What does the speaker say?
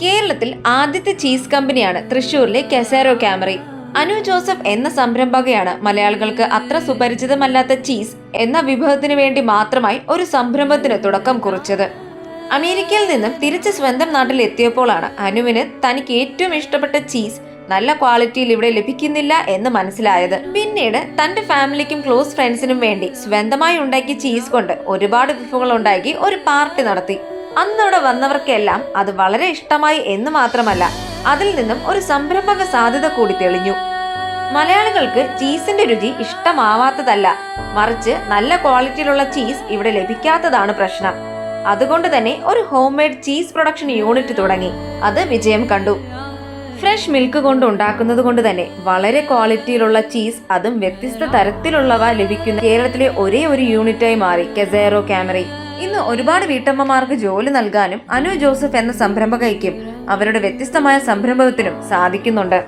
കേരളത്തിൽ ആദ്യത്തെ ചീസ് കമ്പനിയാണ് തൃശൂരിലെ കെസാരോ ക്യാമറി. അനു ജോസഫ് എന്ന സംരംഭകയാണ് മലയാളികൾക്ക് അത്ര സുപരിചിതമല്ലാത്ത ചീസ് എന്ന വിഭവത്തിനു വേണ്ടി മാത്രമായി ഒരു സംരംഭത്തിന് തുടക്കം കുറിച്ചത്. അമേരിക്കയിൽ നിന്നും തിരിച്ച് സ്വന്തം നാട്ടിൽ എത്തിയപ്പോഴാണ് അനുവിന് തനിക്ക് ഏറ്റവും ഇഷ്ടപ്പെട്ട ചീസ് നല്ല ക്വാളിറ്റിയിൽ ഇവിടെ ലഭിക്കുന്നില്ല എന്ന് മനസ്സിലായത്. പിന്നീട് തന്റെ ഫാമിലിക്കും ക്ലോസ് ഫ്രണ്ട്സിനും വേണ്ടി സ്വന്തമായി ഉണ്ടാക്കിയ ചീസ് കൊണ്ട് ഒരുപാട് വിഭവങ്ങൾ ഉണ്ടാക്കി ഒരു പാർട്ടി നടത്തി. അന്നവിടെ വന്നവർക്കെല്ലാം അത് വളരെ ഇഷ്ടമായി എന്ന് മാത്രമല്ല അതിൽ നിന്നും ഒരു സംരംഭക സാധ്യത കൂടി തെളിഞ്ഞു. മലയാളികൾക്ക് ചീസിന്റെ രുചി ഇഷ്ടമാവാത്തതല്ല. മറിച്ച് നല്ല ക്വാളിറ്റിയിലുള്ള ചീസ് ഇവിടെ ലഭിക്കാത്തതാണ് പ്രശ്നം. അതുകൊണ്ട് തന്നെ ഒരു home made cheese production unit തുടങ്ങി. അത് വിജയം കണ്ടു. ഫ്രഷ് മിൽക്ക് കൊണ്ട് ഉണ്ടാക്കുന്നത് കൊണ്ട് തന്നെ വളരെ ക്വാളിറ്റിയിലുള്ള ചീസ് അതും വ്യത്യസ്ത തരത്തിലുള്ളവ ലഭിക്കുന്ന കേരളത്തിലെ ഒരേ ഒരു യൂണിറ്റായി മാറി കെസേറോ ക്യാമറി. ഇന്ന് ഒരുപാട് വീട്ടമ്മമാർക്ക് ജോലി നൽകാനും അനു ജോസഫ് എന്ന സംരംഭകയ്ക്കും അവരുടെ വ്യത്യസ്തമായ സംരംഭത്തിനും സാധിക്കുന്നുണ്ട്.